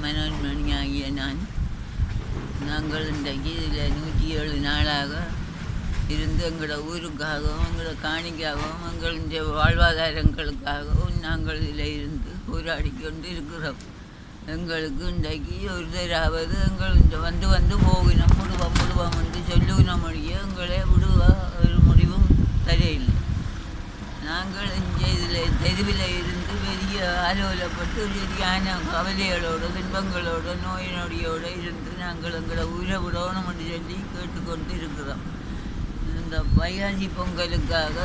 மனோன்மணி ஆகிய நான் நாங்கள் இன்றைக்கு இதில் நூற்றி ஏழு நாளாக இருந்து எங்களோட ஊருக்காகவும் எங்களோட காணிக்காகவும் எங்களுடைய வாழ்வாதாரங்களுக்காகவும் நாங்கள் இதில் இருந்து போராடி கொண்டு இருக்கிறோம் எங்களுக்கு இன்றைக்கு ஒரு தராவது எங்கள் இந்த வந்து வந்து போகினோம் முடுவோம் முடுவோம் என்று சொல்லுகின மொழியை எங்களை விடுவ ஒரு முடிவும் தரையில்லை நாங்கள் இங்கே இதில் தெருவில் இருந்து பெரிய ஆலோலப்பட்டு சரியான கவலைகளோடு துன்பங்களோடு நோய் நொடியோடு இருந்து நாங்கள் எங்களை உயிரை விடணும் என்று சொல்லி கேட்டுக்கொண்டு இருக்கிறோம் இந்த வைகாசி பொங்கலுக்காக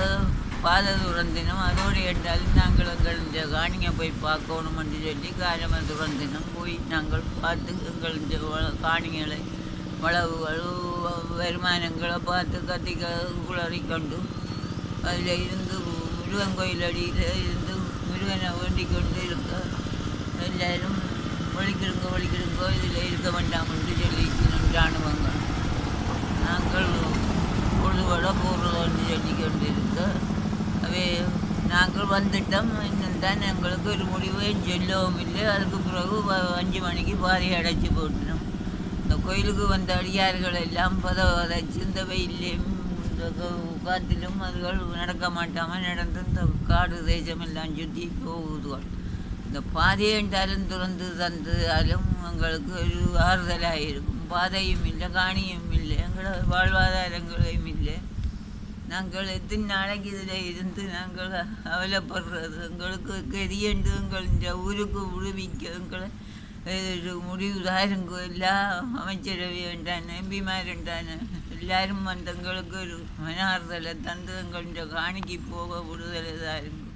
பாத துறந்தினம் அதோடு என்றாலும் நாங்கள் எங்கள் இந்த காணிங்க போய் பார்க்கணும் என்று சொல்லி காலம துறந்தினம் போய் நாங்கள் பார்த்து எங்கள் இந்த காணிகளை வளவுகள் வருமானங்களை பார்த்து கத்திக்க குளறிக்கொண்டு அதில் இருந்து முருகன் கோயில் அடியில் இருந்து முருகனை வேண்டிக் கொண்டு இருக்க. எல்லாரும் ஒழிக்கிடுங்கோ ஒழிக்கிடுங்கோ இதில் இருக்க வேண்டாம் என்று சொல்லி இராணுவங்க நாங்கள் பொழுதுபட போகிறோம்னு சொல்லி கொண்டு இருக்க அவை நாங்கள் வந்துட்டோம் இன்னும் தான் எங்களுக்கு ஒரு முடிவே சொல்லவும் இல்லை. அதுக்கு பிறகு அஞ்சு மணிக்கு பாதை அடைச்சி போட்டணும் இந்த கோயிலுக்கு வந்த அடியார்கள் எல்லாம் பத வதைச்சு இந்த வெயிலையும் காத்திலும் அதுகள் நடக்க மாட்டாமல் நடந்து இந்த காடு தேசமெல்லாம் சுற்றி போகுதுகள். இந்த பாதையை என்றாலும் திறந்து தந்ததாலும் எங்களுக்கு ஒரு ஆறுதலாக இருக்கும் பாதையும் இல்லை காணியும் இல்லை எங்களோட வாழ்வாதாரங்களையும் இல்லை. நாங்கள் எத்தனை நாளைக்கு இதில் இருந்து நாங்கள் அவலப்படுறது எங்களுக்கு கெதியண்டு எங்கள் இந்த ஊருக்கு விடுவிக்க எங்களை ஒரு முடிவு தாருங்க? எல்லா அமைச்சரவை வேண்டான எம்பிமாருண்டான எல்லாரும் வந்து எங்களுக்கு ஒரு மன ஆறுதலை தந்து எங்கள் இந்த காணிக்கு போக விடுதலை தாருங்க